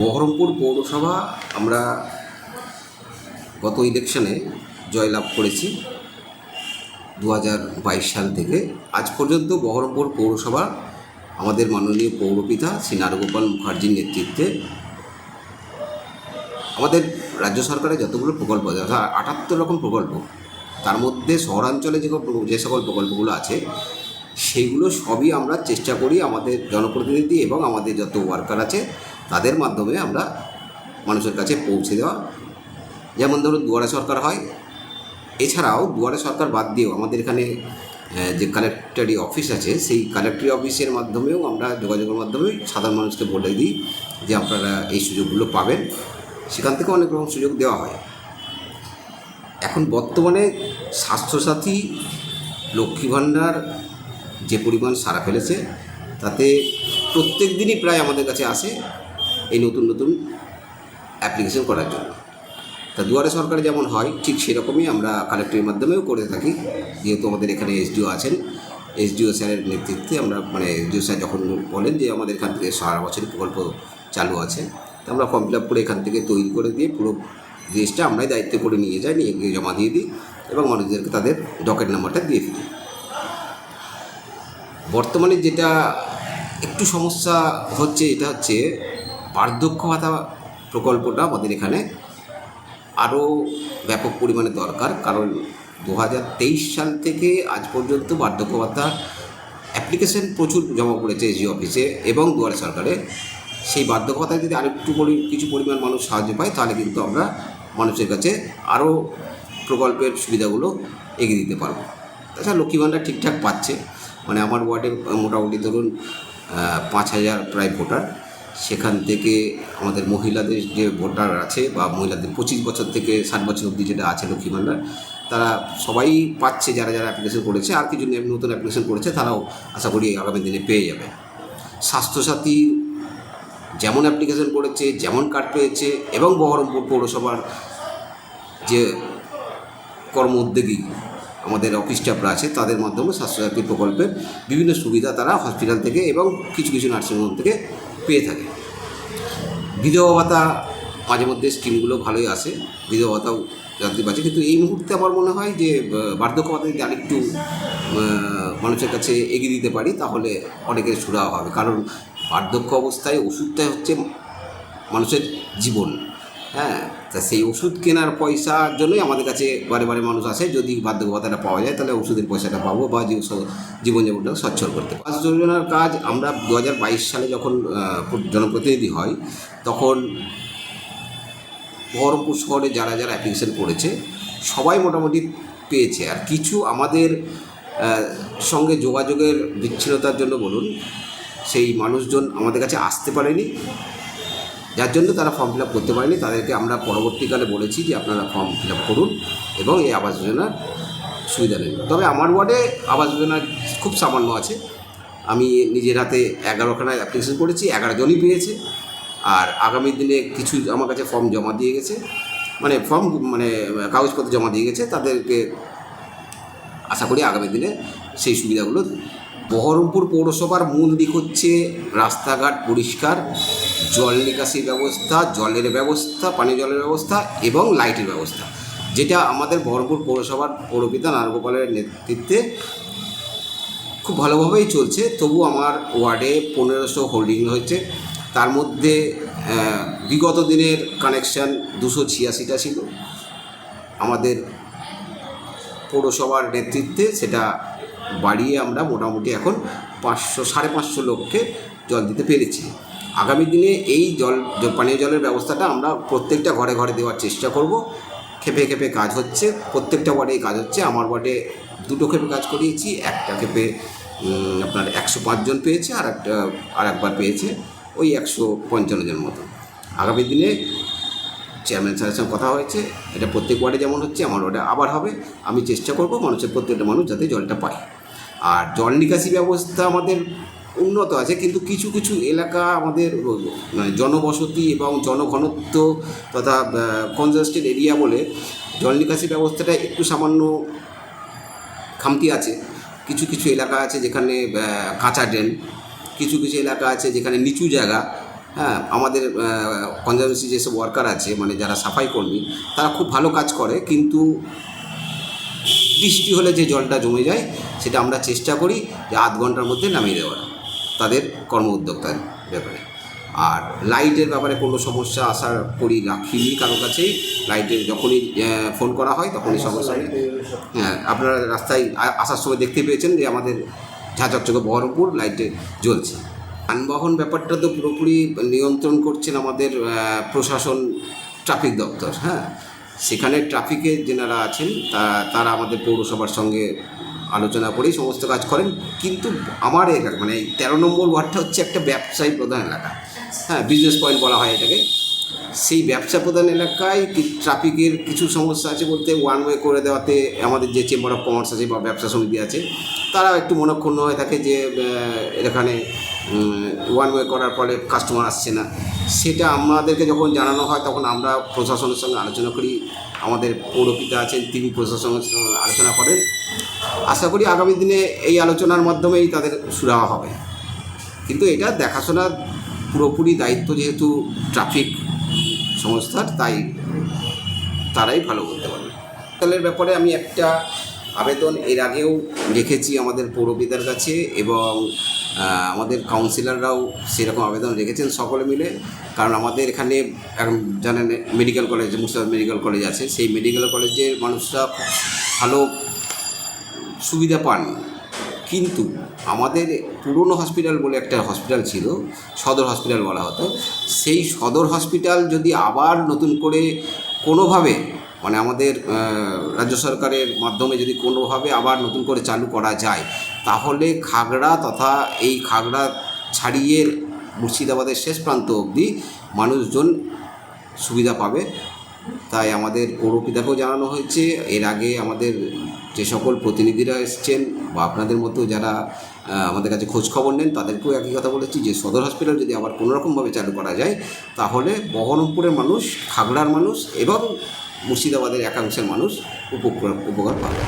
বহরমপুর পৌরসভা আমরা গত ইলেকশনে জয়লাভ করেছি দু হাজার বাইশ সাল থেকে। আজ পর্যন্ত বহরমপুর পৌরসভা আমাদের মাননীয় পৌরপিতা শ্রী নারগোপাল মুখার্জির নেতৃত্বে আমাদের রাজ্য সরকারের যতগুলো প্রকল্প আছে আটাত্তর রকম প্রকল্প, তার মধ্যে শহরাঞ্চলে যে যে সকল প্রকল্পগুলো আছে, সেইগুলো সবই আমরা চেষ্টা করি আমাদের জনপ্রতিনিধি এবং আমাদের যত ওয়ার্কার আছে তাদের মাধ্যমে আমরা মানুষের কাছে পৌঁছে দেওয়া। যেমন ধরুন দুয়ারে সরকার হয়, এছাড়াও দুয়ারে সরকার বাদ দিয়েও আমাদের এখানে যে কালেক্টরি অফিস আছে, সেই কালেক্টরি অফিসের মাধ্যমেও আমরা যোগাযোগের মাধ্যমে সাধারণ মানুষকে বলে দিই যে আপনারা এই সুযোগগুলো পাবেন। সেখান থেকে অনেক রকম সুযোগ দেওয়া হয়। এখন বর্তমানে স্বাস্থ্যসাথী, লক্ষ্মী ভাণ্ডার যে পরিমাণ সারা ফেলেছে, তাতে প্রত্যেক দিনই প্রায় আমাদের কাছে আসে এই নতুন নতুন অ্যাপ্লিকেশন করার জন্য। তা দুয়ারে সরকারে যেমন হয়, ঠিক সেরকমই আমরা কালেক্টরের মাধ্যমেও করে থাকি। যেহেতু আমাদের এখানে এসডিও আছেন, এসডিও স্যারের নেতৃত্বে আমরা মানে এসডিও স্যার যখন বলেন যে আমাদের এখান থেকে সারা বছরই প্রকল্প চালু আছে, তা আমরা ফর্ম ফিল আপ করে এখান থেকে তৈরি করে দিয়ে পুরো জিনিসটা আমরাই দায়িত্ব করে নিয়ে যাই, নিয়ে জমা দিয়ে দিই এবং মানুষদেরকে তাদের ডকেট নাম্বারটা দিয়ে দিই বর্তমানে যেটা একটু সমস্যা হচ্ছে, এটা হচ্ছে বার্ধক্য ভাতা প্রকল্পটা আমাদের এখানে আরও ব্যাপক পরিমাণে দরকার। কারণ দু হাজার তেইশ সাল থেকে আজ পর্যন্ত বার্ধক্য ভাতা অ্যাপ্লিকেশন প্রচুর জমা পড়েছে এসডি অফিসে এবং দুয়ারে সরকারে। সেই বার্ধক্য ভাতায় যদি আরেকটু পরি, কিছু পরিমাণ মানুষ সাহায্য পায়, তাহলে কিন্তু আমরা মানুষের কাছে আরও প্রকল্পের সুবিধাগুলো এগিয়ে দিতে পারব। তাছাড়া লক্ষ্মী ঠিকঠাক পাচ্ছে। মানে আমার ওয়ার্ডে মোটামুটি ধরুন পাঁচ হাজার প্রায় ভোটার। সেখান থেকে আমাদের মহিলাদের যে ভোটার আছে বা মহিলাদের পঁচিশ বছর থেকে ষাট বছর অবধি যেটা আছে লক্ষ্মী ভাণ্ডার তারা সবাই পাচ্ছে যারা যারা অ্যাপ্লিকেশন করেছে, আর কিছু নতুন অ্যাপ্লিকেশন করেছে, তারাও আশা করি আগামী দিনে পেয়ে যাবে। স্বাস্থ্যসাথী যেমন অ্যাপ্লিকেশন করেছে, যেমন কার্ড পেয়েছে, এবং বহরমপুর পৌরসভার যে কর্ম উদ্যোগী আমাদের অফিস স্টাফরা আছে, তাদের মাধ্যমে স্বাস্থ্যসাথী প্রকল্পের বিভিন্ন সুবিধা তারা হসপিটাল থেকে এবং কিছু কিছু নার্সিংহোম থেকে পেয়ে থাকে। বিধবা ভাতা মাঝে মধ্যে স্কিমগুলো ভালোই আসে। বিধবা ভাতাও জানতে পারছে। কিন্তু এই মুহূর্তে আমার মনে হয় যে বার্ধক্য ভাতা যদি আরেকটু মানুষের কাছে এগিয়ে দিতে পারি, তাহলে অনেকের সুরাহ হবে। কারণ বার্ধক্য অবস্থায় ওষুধটাই হচ্ছে মানুষের জীবন। হ্যাঁ? তা সেই ওষুধ কেনার পয়সার জন্যই আমাদের কাছে বারে বারে মানুষ আসে। যদি বার্ধক্য ভাতাটা পাওয়া যায়, তাহলে ওষুধের পয়সাটা পাবো বা জীব- জীবনযাপনটা সচ্ছল করতে আবাস যোজনার কাজ আমরা দু হাজার বাইশ সালে যখন জনপ্রতিনিধি হয়, তখন বহরমপুর শহরে যারা যারা অ্যাপ্লিকেশন করেছে, সবাই মোটামুটি পেয়েছে। আর কিছু আমাদের সঙ্গে যোগাযোগের বিচ্ছিন্নতার জন্য বলুন, সেই মানুষজন আমাদের কাছে আসতে পারেনি। যার জন্য তারা ফর্ম ফিল আপ করতে পারেনি। তাদেরকে আমরা পরবর্তীকালে বলেছি যে আপনারা ফর্ম ফিল আপ করুন এবং এই আবাস যোজনার সুবিধা নিন। তবে আমার ওয়ার্ডে আবাস যোজনা খুব সামান্য আছে। আমি নিজের হাতে এগারোখানা অ্যাপ্লিকেশন করেছি, এগারো জনই পেয়েছে। আর আগামী দিনে কিছু আমার কাছে ফর্ম জমা দিয়ে গেছে। মানে ফর্ম মানে কাগজপত্র জমা দিয়ে গেছে। তাদেরকে আশা করি আগামী দিনে সেই সুবিধাগুলো বহরমপুর পৌরসভার মূল দিক হচ্ছে রাস্তাঘাট পরিষ্কার, জল নিকাশি ব্যবস্থা, জলের ব্যবস্থা পানীয় জলের ব্যবস্থা এবং লাইটের ব্যবস্থা। যেটা আমাদের বহরমপুর পৌরসভার পৌরপিতা নারগোপালের নেতৃত্বে খুব ভালোভাবেই চলছে। তবু আমার ওয়ার্ডে পনেরোশো হোল্ডিং হয়েছে। তার মধ্যে বিগত দিনের কানেকশান দুশো ছিয়াশিটা ছিল। আমাদের পৌরসভার নেতৃত্বে সেটা বাড়িয়ে আমরা মোটামুটি এখন পাঁচশো, সাড়ে পাঁচশো লোককে জল দিতে পেরেছি। আগামী দিনে এই জল, পানীয় জলের ব্যবস্থাটা আমরা প্রত্যেকটা ঘরে ঘরে দেওয়ার চেষ্টা করব। খেপে খেপে কাজ হচ্ছে, প্রত্যেকটা ওয়ার্ডেই কাজ হচ্ছে। আমার ওয়ার্ডে দুটো খেপে কাজ করিয়েছি, একটা খেপে আপনার একশো পাঁচজন পেয়েছে, আর একটা, আর একবার পেয়েছে ওই একশো পঞ্চান্ন জন মতো। আগামী দিনে চেয়ারম্যান স্যারের সঙ্গে কথা হয়েছে, এটা প্রত্যেক ওয়ার্ডে যেমন হচ্ছে, আমার ওয়ার্ডে আবার হবে। আমি চেষ্টা করব মানুষের প্রত্যেকটা মানুষ যাতে জলটা পায়। আর জল নিকাশি ব্যবস্থা আমাদের উন্নত আছে, কিন্তু কিছু কিছু এলাকা আমাদের মানে জনবসতি এবং জনঘনত্ব তথা কনজাস্টেড এরিয়া বলে জল নিকাশি ব্যবস্থাটা একটু সামান্য খামতি আছে। কিছু কিছু এলাকা আছে যেখানে কাঁচা ড্রেন কিছু কিছু এলাকা আছে যেখানে নিচু জায়গা হ্যাঁ আমাদের কনজারভেন্সি যেসব ওয়ার্কার আছে মানে যারা সাফাই কর্মী, তারা খুব ভালো কাজ করে, কিন্তু বৃষ্টি হলে যে জলটা জমে যায়, সেটা আমরা চেষ্টা করি যে আধ ঘণ্টার মধ্যে নামিয়ে দেওয়ার, তাদের কর্ম উদ্যোক্তার ব্যাপারে। আর লাইটের ব্যাপারে কোনো সমস্যা আশা করি রাখিনি কারও কাছেই। লাইটের যখনই ফোন করা হয়, তখনই সমস্যা হ্যাঁ আপনারা রাস্তায় আসার সময় দেখতে পেয়েছেন যে আমাদের ঝাঁচকচকে বহরমপুর লাইটে জ্বলছে। যানবাহন ব্যাপারটা তো পুরোপুরি নিয়ন্ত্রণ করছেন আমাদের প্রশাসন, ট্রাফিক দপ্তর হ্যাঁ। সেখানে ট্রাফিকের যেনারা আছেন তারা আমাদের পৌরসভার সঙ্গে আলোচনা করেই সমস্ত কাজ করেন। কিন্তু আমার এলাকা মানে তেরো নম্বর ওয়ার্ডটা হচ্ছে একটা ব্যবসায়ী প্রধান এলাকা। হ্যাঁ বিজনেস পয়েন্ট বলা হয় এটাকে। সেই ব্যবসা প্রধান এলাকায় ট্রাফিকের কিছু সমস্যা আছে বলতে ওয়ান ওয়ে করে দেওয়াতে আমাদের যে চেম্বার অফ কমার্স আছে বা ব্যবসা সমিতি আছে তারা একটু মনক্ষুণ্ণ হয়ে থাকে যে এখানে ওয়ান ওয়ে করার ফলে কাস্টমার আসছে না। সেটা আমাদেরকে যখন জানানো হয়, তখন আমরা প্রশাসনের সঙ্গে আলোচনা করি। আমাদের পৌরপিতা আছেন, তিনি প্রশাসনের সঙ্গে আলোচনা করেন। আশা করি আগামী দিনে এই আলোচনার মাধ্যমেই তাদের সুরাহা হবে। কিন্তু এটা দেখাশোনা পুরোপুরি দায়িত্ব যেহেতু ট্রাফিক সংস্থার, তাই তারাই ভালো করতে পারবে। হোটেলের ব্যাপারে আমি একটা আবেদন এর আগেও রেখেছি আমাদের পৌরপিতার কাছে এবং আমাদের কাউন্সিলররাও সেরকম আবেদন রেখেছেন সকলে মিলে। কারণ আমাদের এখানে এখন জানেন medical college Murshidabad medical college আছে। সেই মেডিকেল কলেজের মানুষরা ভালো সুবিধা পান। কিন্তু আমাদের পুরনো হসপিটাল বলে একটা হসপিটাল ছিল, সদর হসপিটাল বলা হতো। সেই সদর হসপিটাল যদি আবার নতুন করে কোনোভাবে মানে আমাদের রাজ্য সরকারের মাধ্যমে যদি কোনোভাবে আবার নতুন করে চালু করা যায় তাহলে খাগড়া তথা এই খাগড়া ছাড়িয়ে মুর্শিদাবাদের শেষ প্রান্ত অবধি মানুষজন সুবিধা পাবে। তাই আমাদের পৌরপিতাকেও জানানো হয়েছে, এর আগে আমাদের যে সকল প্রতিনিধিরা এসছেন বা আপনাদের মতো যারা আমাদের কাছে খোঁজ খবর নেন, তাদেরকেও একই কথা বলেছি যে সদর হসপিটাল যদি আবার কোনোরকমভাবে চালু করা যায়, তাহলে বহরমপুরের মানুষ, খাগড়ার মানুষ এবং মুর্শিদাবাদের একাংশের মানুষ উপকার উপকার পাবে।